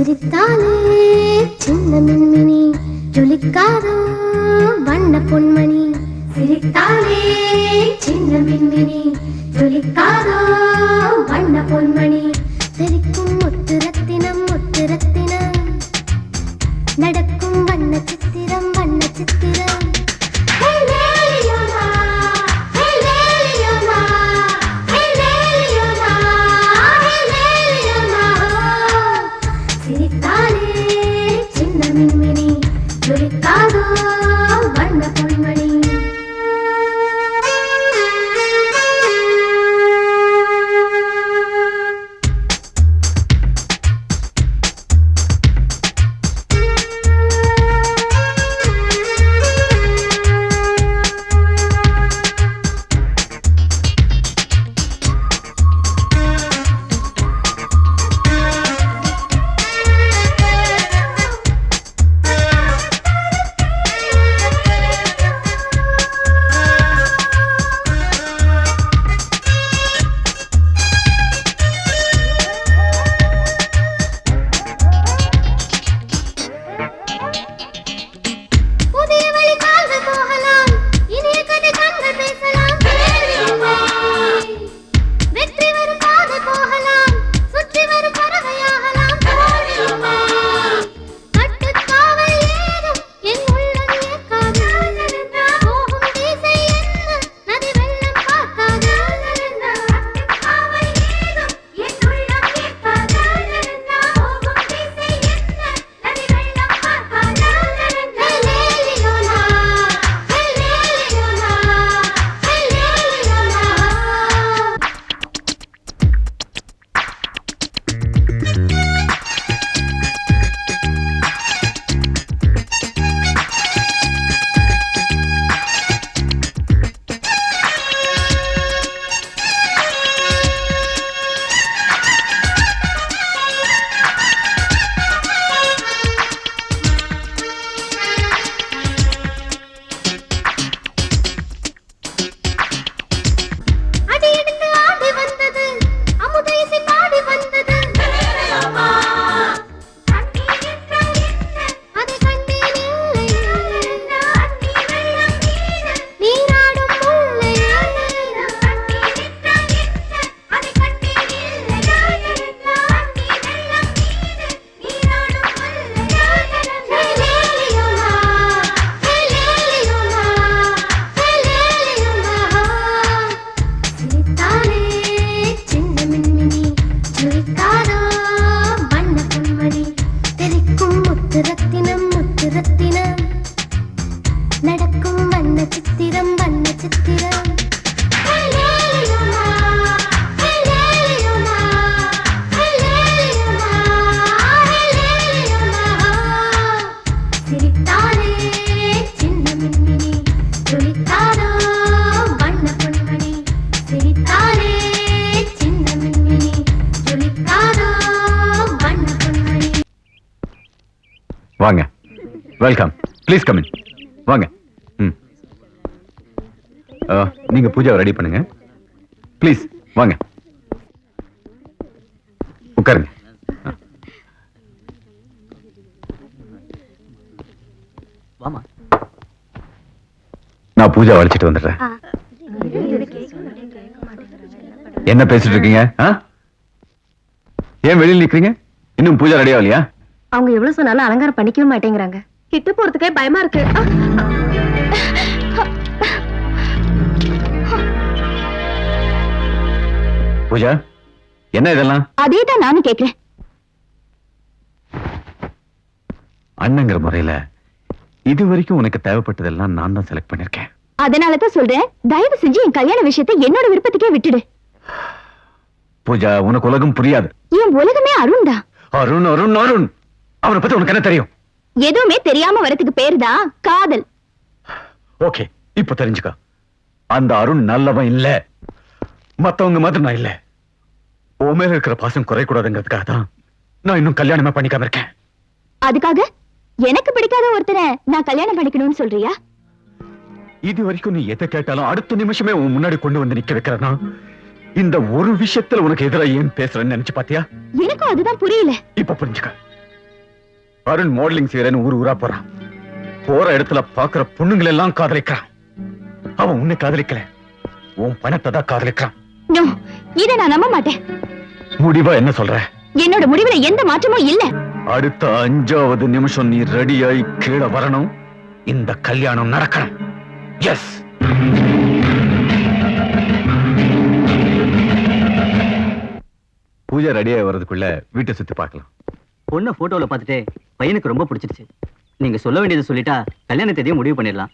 சிரித்தாலே சின்ன மின்மினி ஜொலிக்காதோ வண்ண பொன்மணி. சிரித்தாலே சின்ன மின்மினி ஜொலிக்காதோ வண்ண பொன்மணி. சிரிக்கும் முத்து ரத்தினம் முத்து ரத்தினம் நடக்கும் வண்ண சித்திரம் வண்ண சித்திரம். ஜொலிக்காதோ துளித்தாரோ வண்ண பொன்மணி சிரித்தாரே சின்ன மின்மினி துளித்தாரோ வண்ண பொன்மணி. வாங்க. வெல்கம் ப்ளீஸ் கம் இன் வாங்க. ம். ஆ, நீங்க பூஜாவை ரெடி பண்ணுங்க. ப்ளீஸ் வாங்க. உட்காருங்க. வாமா. நான் பூஜா அழைச்சிட்டு வந்துடுறேன். என்ன பேசிட்டு இருக்கீங்க? ஏன் வெளியில் நிக்கிறீங்க? இன்னும் பூஜா ரெடி ஆகலையா அவங்க எவ்வளவு சொன்னாலும் அலங்காரம் பண்ணிக்கவே மாட்டேங்கிறாங்க. கிட்ட போறதுக்கே பயமா இருக்கு! பூஜா என்ன இதெல்லாம்? அதே தான் நானும் கேக்குறேன். அண்ணங்கிற முறையில இது வரைக்கும் உனக்கு தேவைப்பட்டதெல்லாம் நான் தான் செலக்ட் பண்ணிருக்கேன் அதனால தான் சொல்றேன் தயவு செஞ்சு என் கல்யாண விஷயத்தை என்னோட விருப்பத்துக்கே விட்டுடு. பூஜா உனக்கு உலகம் புரியாது. என் உலகமே அருண் தான் அருண் அருண் அருண். அவனை பத்தி உனக்கு என்ன தெரியும்? எதுவுமே தெரியாம வரதுக்கு பேருதான் காதல். ஓகே இப்ப தெரிஞ்சுக்க. அந்த அருண் நல்லவன் இல்ல. மத்தவங்க மாதிரி நான் இல்ல. உன் மேல இருக்கிற பாசம் குறையக்கூடாதுங்கிறதுக்காக தான் நான் இன்னும் கல்யாணமே பண்ணிக்காம இருக்கேன். அதுக்காக எனக்கு பிடிக்காத ஒருத்தரை நான் கல்யாணம் பண்ணிக்கணும்னு சொல்றியா? இது வரைக்கும் நீ எதை கேட்டாலும் அடுத்த நிமிஷமே உன் முன்னாடி கொண்டு வந்து நிக்க வைக்கிறனா? இந்த ஒரு விஷயத்துல உனக்கு எதிரா ஏன் பேசுறேன்னு நினைச்சு பாத்தியா? எனக்கும் அதுதான் புரியல. இப்ப புரிஞ்சுக்க. அருண் மாடலிங் செய்யறேன்னு ஊர் ஊரா போறான். போற இடத்துல பாக்குற பொண்ணுங்களை எல்லாம் காதலிக்கிறான். அவன் உன்னை காதலிக்கல. உன் பணத்தை தான் காதலிக்கிறான். இத நான் நம்ப மாட்டேன். முடிவா என்ன சொல்ற? என்னோட முடிவுல எந்த மாற்றமும் இல்ல. அடுத்த அஞ்சாவது நிமிஷம் நீ ரெடியாய் கீழே வரணும். இந்த கல்யாணம் நடக்கணும். எஸ் பூஜை ரெடியாய் வர்றதுக்குள்ள வீட்டை சுத்தி பார்க்கலாம். பொண்ணை போட்டோல பார்த்துட்டு பையனுக்கு ரொம்ப பிடிச்சிருச்சு. நீங்க சொல்ல வேண்டியதை சொல்லிட்டா கல்யாண தேதியை முடிவு பண்ணிடலாம்.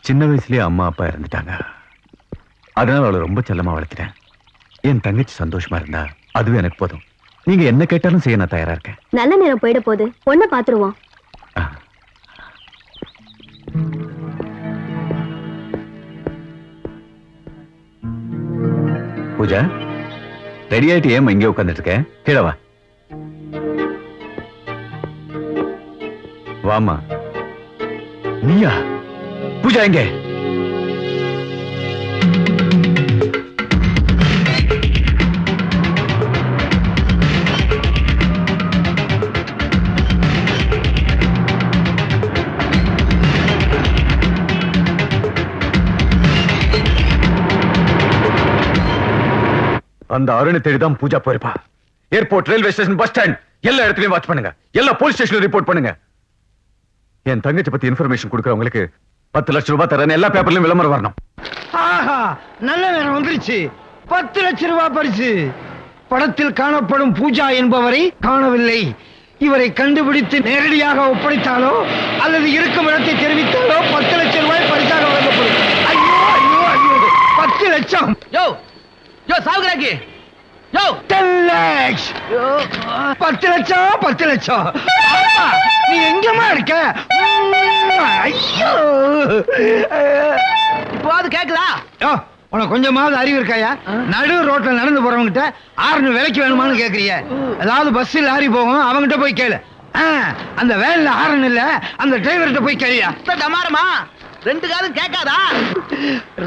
சின்ன வயசுலயே அம்மா அப்பா இறந்துட்டாங்க. அதனால அவளை ரொம்ப செல்லமா வளர்த்துட்டேன். என் தங்கச்சி சந்தோஷமா இருந்தா அதுவே எனக்கு போதும். நீங்க என்ன கேட்டாலும் செய்ய நான் தயாரா இருக்கேன். நல்ல நேரம் போயிட போகுது. பொண்ணை பாத்துருவோம். பூஜா ரெடி ஆயிட்டு ஏன் இங்கே உட்காந்துட்டு இருக்க கீழே வா. வாமா நீயா? பூஜா எங்க? அந்த அருணை தேடி தான் பூஜா போயிருப்பா. Airport railway station bus stand எல்லா இடத்துலயும் வாட்ச் பண்ணுங்க. எல்லா போலீஸ் ஸ்டேஷன்ல ரிப்போர்ட் பண்ணுங்க. என் தங்கச்சி பத்தி இன்ஃபர்மேஷன் கொடுக்கறவங்களுக்கு பத்து லட்சம் ரூபாய் தரேன் எல்லா பேப்பர்லயும் விளம்பரம் வரணும். ஆஹா நல்ல நேரம் வந்துருச்சு. பத்து லட்சம் ரூபாய் பரிசு. படத்தில் காணப்படும் பூஜா என்பவரை காணவில்லை. இவரை கண்டுபிடித்து நேரடியாக ஒப்படைத்தாலோ அல்லது இருக்கும் இடத்தை தெரிவித்தாலோ பத்து லட்சம் ரூபாய் பரிசாக வழங்கப்படும். ஐயோ ஐயோ ஐயோ பத்து லட்சம். யோ யோ சாவுகிறாக்கி யோ. டென் லேக்ஸ் பத்து லட்சம் பத்து லட்சம். நீ எங்கம்மா இருக்க? ஐயோ. இப்போது கேக்குதா? யோ, உனக்கு கொஞ்சமாவது அறிவு இருக்காயா? நடு ரோட்ல நடந்து போறவங்கிட்ட ஆறுனு விலைக்கு வேணுமான்னு கேக்குறிய. ஏதாவது பஸ் லாரி போகும் அவங்கிட்ட போய் கேளு. அந்த வேன்ல ஆரன் இல்ல அந்த டிரைவர்கிட்ட போய் கேளியா? இந்த டமாரமா ரெண்டு காலம் கேட்காதா?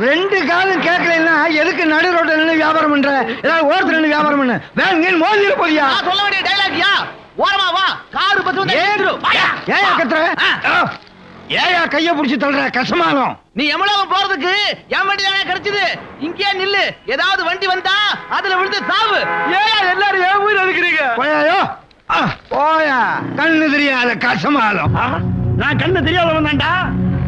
ரெண்டு காலம் கேட்கலன்னா எதுக்கு நடு ரோட்ல நின்று வியாபாரம் பண்ற? ஏதாவது ஓரத்துல நின்று வியாபாரம் பண்ணு. வேன் கீழ் மோதிர நான் சொல்ல வேண்டிய டைலாக்யா ஓரமா வா. காரு பஸ் வந்து ஏன்? ஏறு. வாயா. ஏயா கத்துற? ஏயா கைய புடிச்சு தள்ளுற கசமாலம் நீ எவ்வளவு போறதுக்கு? என் வண்டி தானே கிடைச்சது. இங்கே நில்லு. ஏதாவது வண்டி வந்தா அதுல விழுந்து சாவு. ஏயா எல்லாரும் ஏன் உயிர் எடுக்கிறீங்க போயாயோ? போயா. கண்ணு தெரியாத கசமாலம் நான் கண்ணு தெரியாதவன் தான்டா.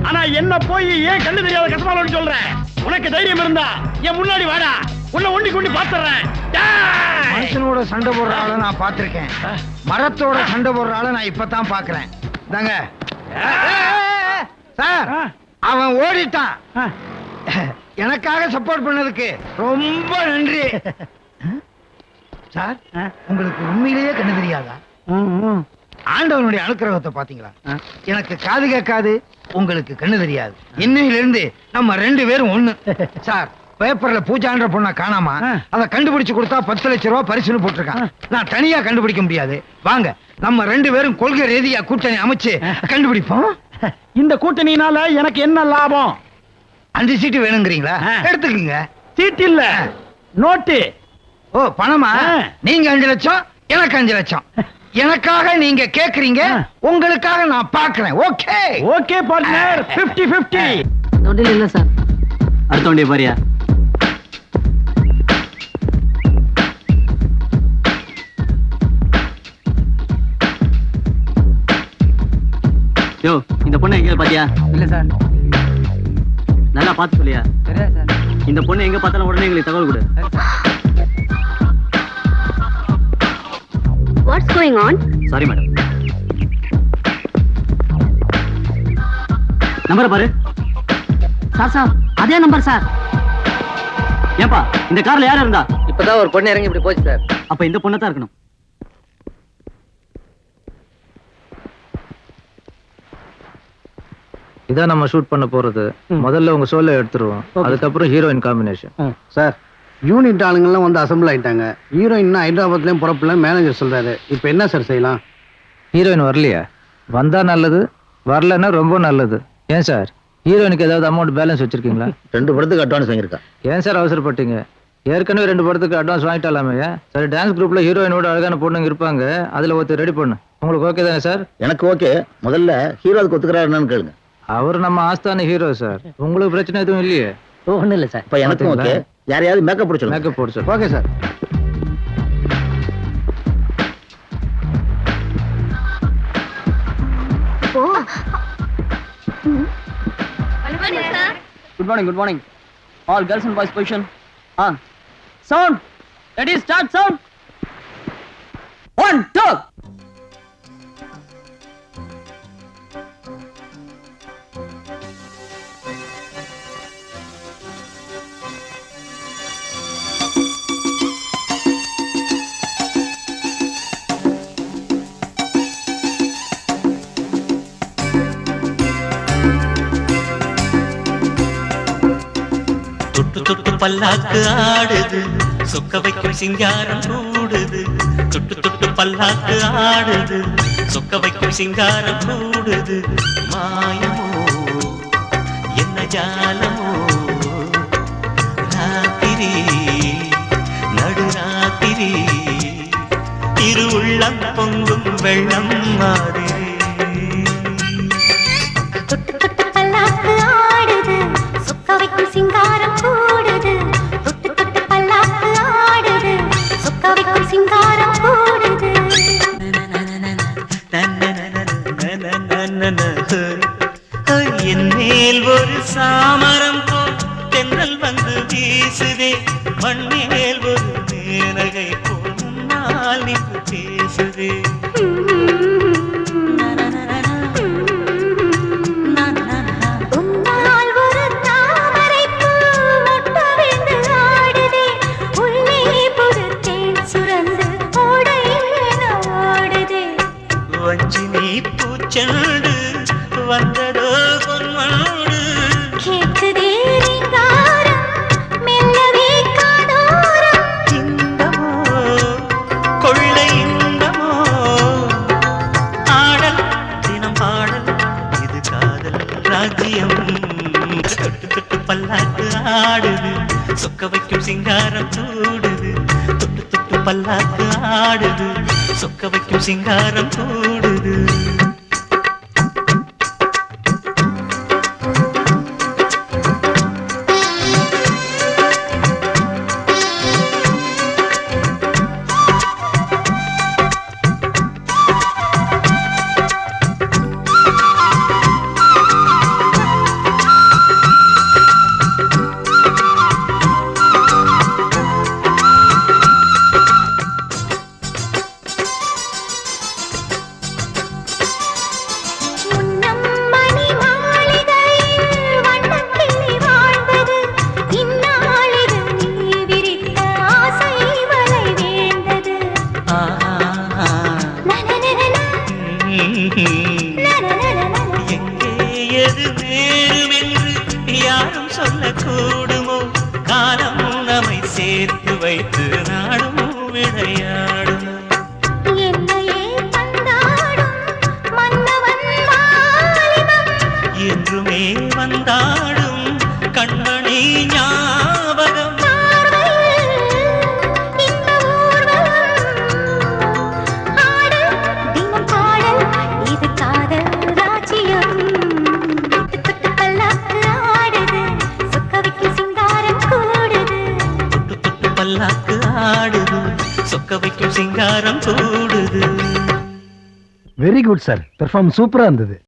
ஆனா என்ன போய் ஏன் கண்ணு தெரியாத கசமாலன்னு சொல்றேன் உனக்கு தைரியம் இருந்தா என் முன்னாடி வாடா. உன்னை ஒண்டி கொண்டு பாத்துறேன். மனுஷனோட சண்டை போடுற ஆளை நான் பார்த்திருக்கேன். மரத்தோட சண்டை போடுற ஆளை நான் இப்பதான் பாக்குறேன் தாங்க சார் அவன் ஓடிட்டான். எனக்காக சப்போர்ட் பண்ணதுக்கு ரொம்ப நன்றி. சார் உங்களுக்கு உண்மையிலேயே கண்ணு தெரியாதா? ஆண்டவனுடைய அனுக்கிரகத்தை பாத்தீங்களா எனக்கு காது கேட்காது உங்களுக்கு கண்ணு தெரியாது. இன்னையில இருந்து நம்ம ரெண்டு பேரும் ஒண்ணு. சார் பேப்பர்ல பூஜான்ற பொண்ண காணாம அதை கண்டுபிடிச்சு கொடுத்தா பத்து லட்சம் ரூபாய் பரிசுன்னு போட்டிருக்கான். நான் தனியா கண்டுபிடிக்க முடியாது. வாங்க நம்ம ரெண்டு பேரும் கொள்கை ரீதியா கூட்டணி அமைச்சு கண்டுபிடிப்போம். இந்த கூட்டணியினால எனக்கு என்ன லாபம்? அஞ்சு சீட்டு வேணுங்கிறீங்களா. எடுத்துக்கங்க. சீட் இல்ல. நோட்டு. ஓ பணமா. நீங்க அஞ்சு லட்சம் எனக்கு அஞ்சு லட்சம். எனக்காக நீங்க கேக்குறீங்க. உங்களுக்காக நான் பாக்குறேன். ஓகே? ஓகே பார்ட்னர் 50 50 தொண்டில் இல்ல சார். அடுத்த வண்டியை பாரியா. யோ இந்த பொண்ணை எங்க பாத்தியா? இல்ல சார். நல்லா பார்த்து சொல்லியா? இந்த பொண்ணு எங்க பார்த்தாலும் உடனே எங்களுக்கு தகவல் கொடு. What's going on sorry madam நம்பரை பாரு. சார் சார் அதே நம்பர் சார் ஏன்பா இந்த கார்ல யார் இருந்தா? இப்பதான் ஒரு பொண்ணு இறங்கி இப்படி போச்சு சார் அப்ப இந்த பொண்ணை தான் இருக்கணும். இதான் நம்ம ஷூட் பண்ண போறது. முதல்ல உங்க சோலை எடுத்துருவோம். அதுக்கப்புறம் ஹீரோயின் காம்பினேஷன் சார் யூனிட் ஆளுங்கெல்லாம் வந்து அசம்பிள் ஆயிட்டாங்க. ஹீரோயின் ஹைதராபாத்லயும் புறப்படல மேனேஜர் சொல்றாரு. இப்போ என்ன சார் செய்யலாம்? ஹீரோயின் வரலையா? வந்தா நல்லது வரலன்னா ரொம்ப நல்லது. ஏன் சார் ஹீரோயினுக்கு ஏதாவது அமௌண்ட் பேலன்ஸ் வச்சிருக்கீங்களா? ரெண்டு படத்துக்கு அட்வான்ஸ் வாங்கியிருக்கா. ஏன் சார் அவசரப்பட்டீங்க? ஏற்கனவே ரெண்டு படத்துக்கு அட்வான்ஸ் வாங்கிட்டாலாமே? சரி டான்ஸ் குரூப்ல ஹீரோயினோட அழகான பொண்ணுங்க இருப்பாங்க. அதுல ஒருத்தர் ரெடி பண்ணு. உங்களுக்கு ஓகே தானே சார் எனக்கு ஓகே முதல்ல ஹீரோவுக்கு ஒத்துக்கிறாரு என்னன்னு கேளுங்க. அவர் நம்ம ஆஸ்தான ஹீரோ சார் உங்களுக்கு பிரச்சனை எதுவும் இல்லையே? ஒண்ணும் இல்ல சார் இப்ப எனக்கும் ஓகே யாரையாவது மேக்கப் பிடிச்சிருங்க மேக்கப் போடு sir okay sir good morning good morning all girls and boys position ah sound ready start sound one two பல்லாக்கு ஆடுது. சொக்க வைக்கும் சிங்காரம் கூடுது தொட்டு தொட்டு பல்லாக்கு ஆடுது. சொக்க வைக்கும் சிங்காரம் கூடுது மாயமோ? என்ன ஜாலமோ? ராத்திரி நடுராத்திரி. இரு உள்ளம் பொங்கும் வெள்ளம் மாதிரி தொட்டு தொட்டு பல்லாக்கு ஆடுது. சொக்க வைக்கும் பல்லாக்கு ஆடுது. சொக்க வைக்கும் சிங்காரம் கூடுது தொட்டு தொட்டு பல்லாக்கு ஆடுது. சொக்க வைக்கும் சிங்காரம் கூடுது குட் சார் பெர்ஃபார்ம் சூப்பரா இருந்தது.